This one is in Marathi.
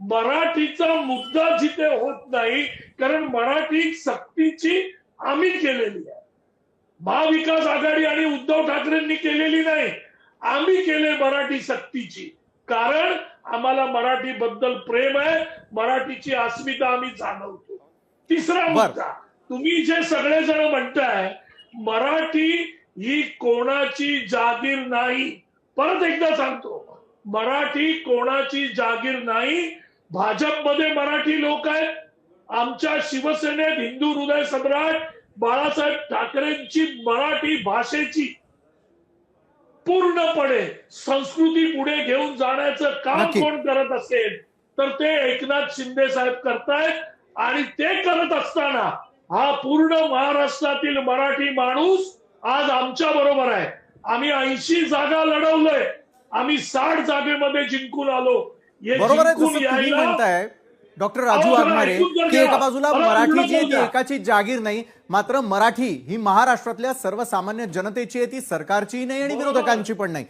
मराठीचा मुद्दा जिथे होत नाही कारण मराठी सक्तीची आम्ही केलेली आहे. महाविकास आघाडी आणि उद्धव ठाकरेंनी केलेली नाही. आम्ही केले मराठी सक्तीची. कारण आम्हाला मराठी बद्दल प्रेम आहे मराठीची अस्मिता आम्ही जाणवतो. तिसरा. मुद्दा तुम्ही जे सगळेजण म्हणताय मराठी ही कोणाची जागीर नाही. परत एकदा सांगतो मराठी कोणाची जागीर नाही भाजपमध्ये मराठी लोक आहेत. आमच्या शिवसेनेत हिंदू हृदय सम्राट बाळासाहेब ठाकरेंची मराठी भाषेची पूर्णपणे संस्कृती पुढे घेऊन जाण्याचं काम. कोण करत असेल तर ते एकनाथ शिंदे साहेब करतायत. आणि ते करत असताना हा पूर्ण महाराष्ट्रातील मराठी माणूस आज आमच्या बरोबर आहे. आम्ही ऐंशी जागा लढवलोय. आम्ही साठ जागेमध्ये जिंकून आलो. बरोबर आहे जसं तुम्ही म्हणताय डॉक्टर राजू तर की. एका बाजूला मला मराठी पूर्ण जी आहे ती. एकाची जागीर नाही मात्र मराठी ही महाराष्ट्रातल्या सर्वसामान्य जनतेची आहे ती सरकारचीही नाही आणि. विरोधकांची पण नाही